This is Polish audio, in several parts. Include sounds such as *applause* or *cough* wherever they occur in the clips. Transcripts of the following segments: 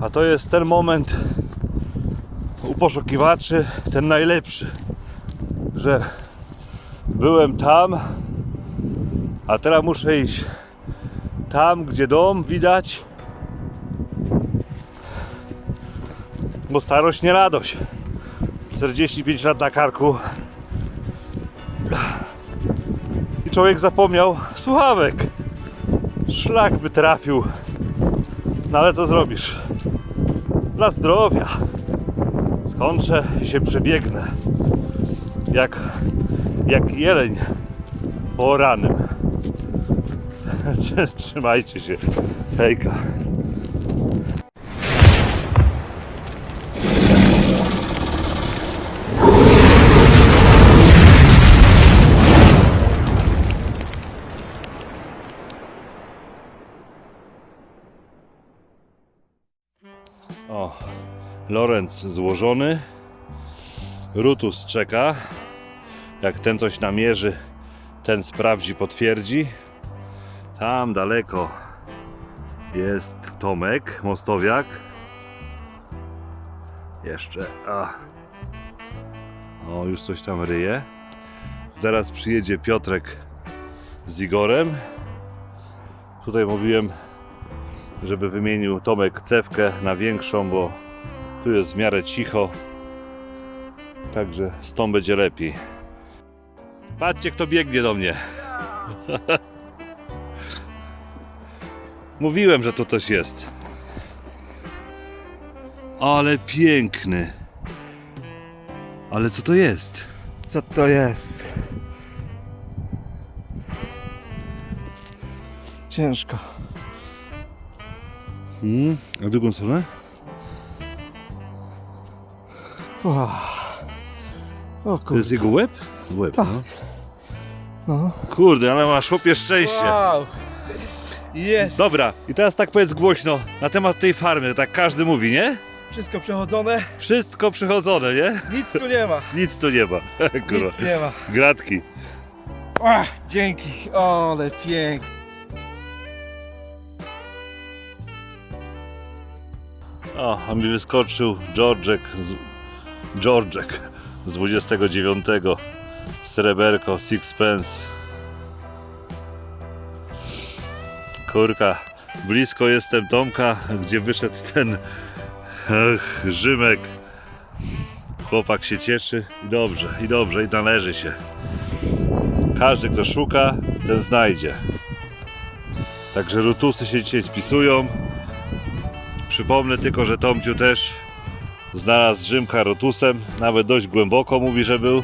A to jest ten moment u poszukiwaczy, ten najlepszy, że byłem tam, a teraz muszę iść tam, gdzie dom widać, bo starość nie radość. 45 lat na karku i człowiek zapomniał słuchawek. Szlak by trafił. No ale co zrobisz? Dla zdrowia. Skończę i się przebiegnę. Jak, jak jeleń po ranym. *laughs* Trzymajcie się. Hejka. Lorenz złożony. Rutus czeka. Jak ten coś namierzy, ten sprawdzi, potwierdzi. Tam daleko jest Tomek, mostowiak. Jeszcze. A. O, już coś tam ryje. Zaraz przyjedzie Piotrek z Igorem. Tutaj mówiłem, żeby wymienił Tomek cewkę na większą, bo tu jest w miarę cicho. Także z tą będzie lepiej. Patrzcie, kto biegnie do mnie. *laughs* Mówiłem, że tu coś jest. Ale piękny. Ale co to jest? Co to jest? Ciężko. Hmm? A drugą stronę? O, o To kurde. jest jego łeb? Łeb, Tak. no. No. Kurde, ale masz chłopie szczęście. Wow. Jest. Dobra, i teraz tak powiedz głośno na temat tej farmy, tak każdy mówi, nie? Wszystko przechodzone. Wszystko przychodzone, nie? Nic tu nie ma. *laughs* Nic tu nie ma. *laughs* Kurwa. Nic nie ma. Gratki. Ach, dzięki. O, ale pięknie. O, a mi wyskoczył Georgek z, Georgek z 29. Sreberko, Sixpence. Kurka, blisko jestem Tomka, gdzie wyszedł ten ach, Rzymek. Chłopak się cieszy i dobrze, i dobrze, i należy się. Każdy, kto szuka, ten znajdzie. Także rutusy się dzisiaj spisują. Przypomnę tylko, że Tomciu też znalazł Rzymka rotusem, nawet dość głęboko mówi, że był.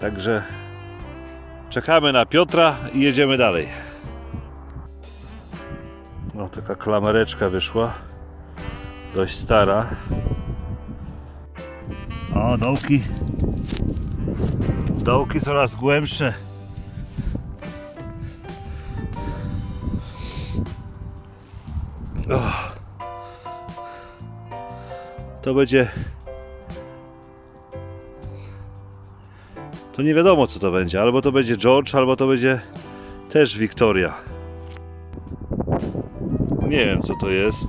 Także czekamy na Piotra i jedziemy dalej. No taka klamereczka wyszła. Dość stara. O, dołki. Dołki coraz głębsze. To będzie. To nie wiadomo co to będzie. Albo to będzie George, albo to będzie też Wiktoria. Nie wiem co to jest.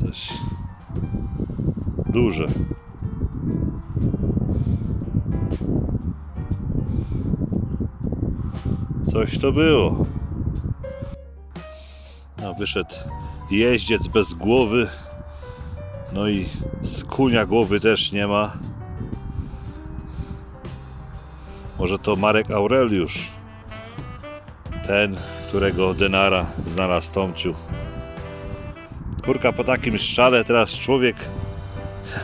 Coś duże. Coś to było. Wyszedł jeździec bez głowy. No i z kunia głowy też nie ma. Może to Marek Aureliusz. Ten, którego denara znalazł Tomciu. Kurka po takim strzale teraz człowiek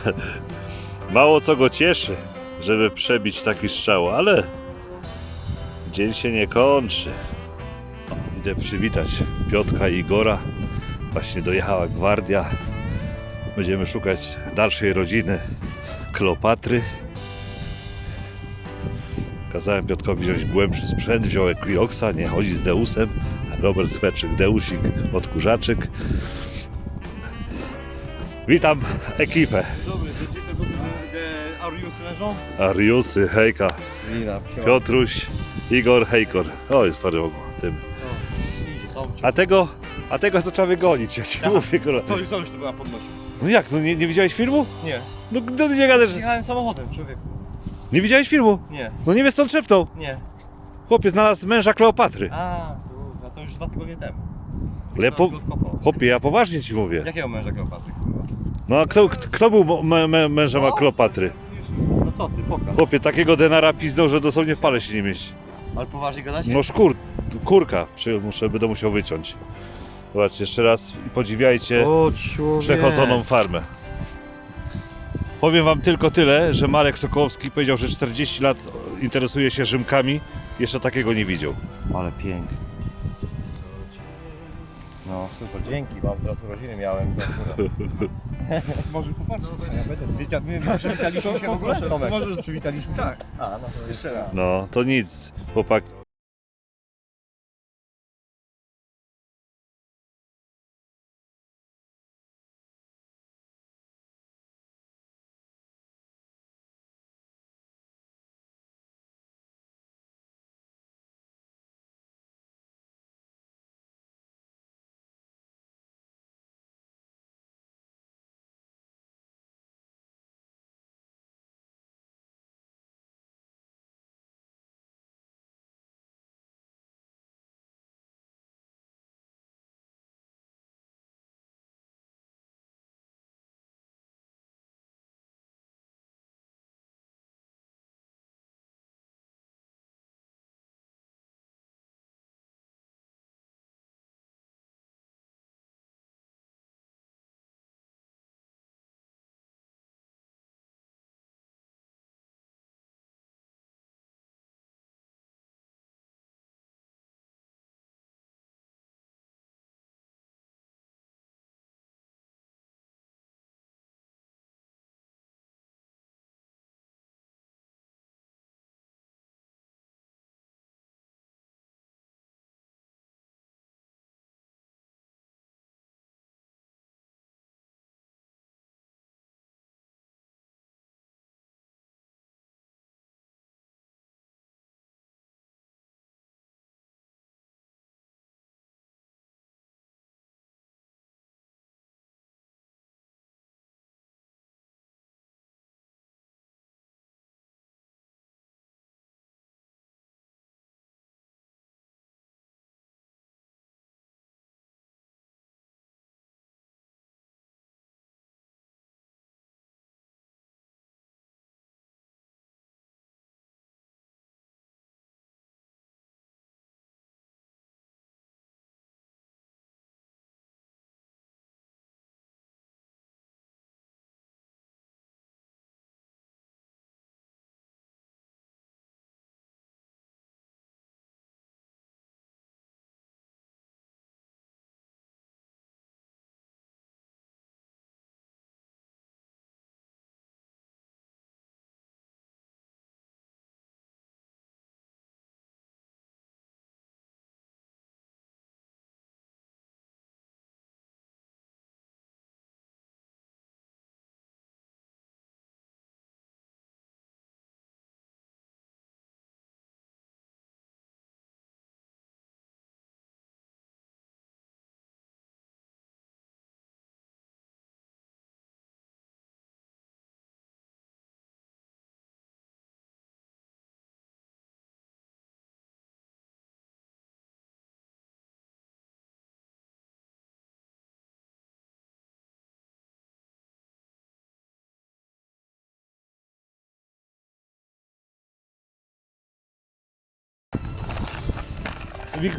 *laughs* mało co go cieszy, żeby przebić taki strzał, ale dzień się nie kończy. Idę przywitać Piotka i Igora. Właśnie dojechała gwardia. Będziemy szukać dalszej rodziny Kleopatry. Kazałem Piotkowi wziąć głębszy sprzęt, wziął Equioxa, nie chodzi z Deusem. Robert Sweczyk, Deusik, odkurzaczyk. Witam ekipę. Dobry, gdzie te Arius leżą? Ariusy, hejka, Lina, Piotruś, Igor, hejkor. Oj, sorry, mogło tym. A tego, a tego to trzeba wygonić, ja ci Aha. mówię, kurwa. Co, co już tu była podnosił? No jak, no nie, nie widziałeś filmu? Nie. No, no nie gadasz, Jechałem samochodem, człowieku. nie widziałeś filmu? Nie, No nie wiesz stąd szeptał. nie. Chłopie znalazł męża Kleopatry. A, kurwa, to już dwa tygodnie temu. Ale po, chłopie, ja poważnie ci mówię. Jakiego męża Kleopatry, kurwa? No a kto, kto był me, me, mężem No. Kleopatry? No co ty, pokaż. Chłopie, takiego denara pizdał, że dosłownie w pale się nie mieści. Ale poważnie gadacie? No szkur, kurka, przy, muszę, będę musiał wyciąć. Zobaczcie, jeszcze raz i podziwiajcie O, człowiek. przechodzoną farmę. Powiem wam tylko tyle, że Marek Sokołowski powiedział, że 40 lat interesuje się Rzymkami, jeszcze takiego nie widział. Ale pięknie. No super, dzięki wam, teraz urodziny miałem. to *laughs* akurat. Może popatrzeć, ja będę. Wiecie, my, my przywitaliśmy się w ogóle? Tomek. Może przywitaliśmy? Tak. A, no to jeszcze raz. No, to nic, chłopak.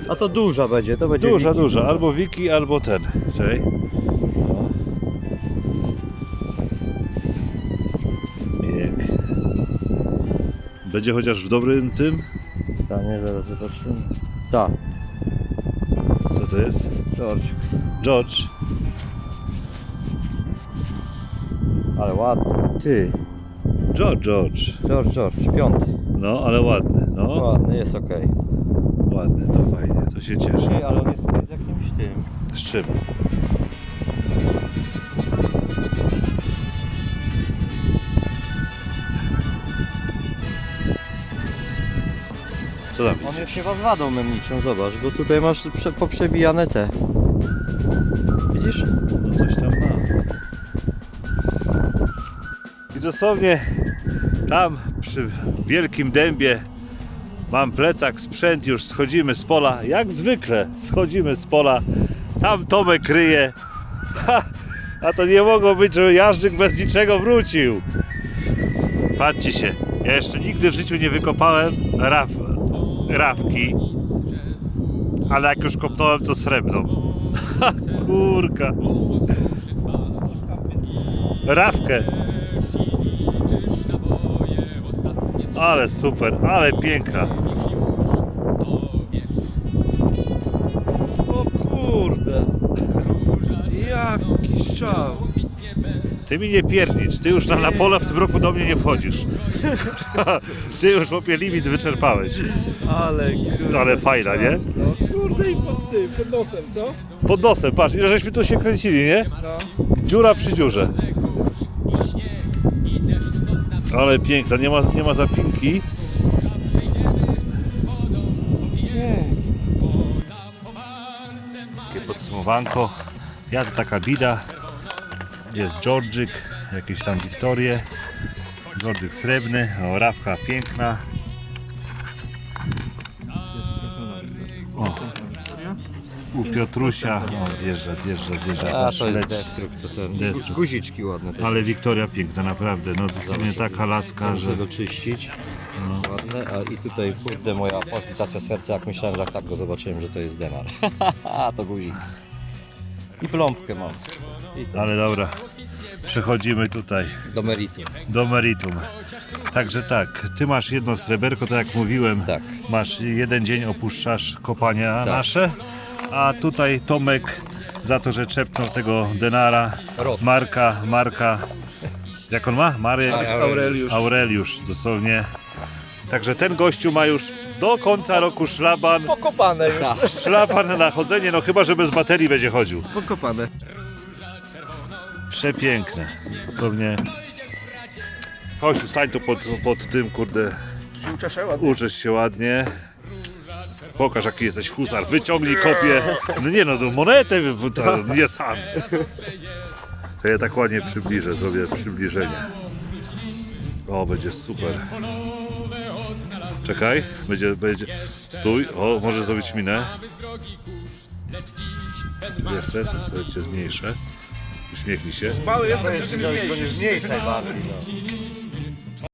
A to duża będzie, to będzie Duża, wiki, duża, albo Wiki, albo ten. No. Pięknie. Będzie chociaż w dobrym tym? Stanie, zaraz zobaczymy. Tak, Co to jest? George. George. Ale ładny. Ty, George, George. George, George, piąty. No, ale ładny. No, Ładny, jest okej. Ładny, to fajnie, to się cieszę. Ale on jest tutaj z jakimś tym. Z czym? Co tam On jest chyba z wadą memiczą, zobacz, bo tutaj masz prze, poprzebijane te. Widzisz? No coś tam ma. I dosłownie tam przy wielkim dębie mam plecak, sprzęt, już schodzimy z pola. Jak zwykle schodzimy z pola. Tam Tomek kryje. Ha, a to nie mogło być, że Jażdżyk bez niczego wrócił. Patrzcie się, ja jeszcze nigdy w życiu nie wykopałem raf, rawki, ale jak już kopnąłem to srebrną. Kurka. Rawkę. Ale super, ale piękna. O kurde. Jaki strzał. Ty mi nie piernicz, ty już na, na pole w tym roku do mnie nie wchodzisz. *laughs* Ty już łopie limit wyczerpałeś. Ale kurde. Ale fajna, nie? No kurde i pod tym, pod nosem, co? Pod nosem, patrz, ile żeśmy tu się kręcili, nie? No. Dziura przy dziurze. Ale piękna, nie ma, nie ma zapinki. Takie podsumowanko. To taka bida. Jest Georgik, jakieś tam Wiktorie. Georgik srebrny, o, piękna. Piotrusia. O, zjeżdża, zjeżdża, zjeżdża. A to jest destruk, to ten. Destruk. Guziczki ładne. też. Ale Wiktoria piękna, naprawdę. No to sobie taka laska, Muszę że go czyścić. Ładne, a i tutaj kurde moja palpitacja serca, jak myślałem, że jak tak go zobaczyłem, że to jest denar. A *laughs* to guzik. I plombkę mam. I to Ale dobra, przechodzimy tutaj do meritum. do meritum. Także tak, ty masz jedno sreberko, tak jak mówiłem. Tak. Masz jeden dzień opuszczasz kopania Tak. nasze, a tutaj Tomek za to, że czepnął tego denara. Marka, Marka. Jak on ma? Marek Aureliusz. Aureliusz, dosłownie. Także ten gościu ma już do końca roku szlaban. Pokopane już. Tak. Szlaban na chodzenie, no chyba, że bez baterii będzie chodził. Pokopane. Przepiękne. Dosłownie. Chodź, stań tu pod, pod tym, kurde. Uczeszę ładnie. Uczesz się ładnie. Pokaż jaki jesteś husar. Wyciągnij kopię. No nie no, to monetę, bo to nie sam. To ja tak ładnie przybliżę, zrobię przybliżenie. O, będzie super. Czekaj, będzie, będzie. Stój, o, może zrobić minę. Jeszcze, to sobie cię zmniejszę. Uśmiechnij się. Mały jestem, rzeczywiście. mniejsze bardziej. No.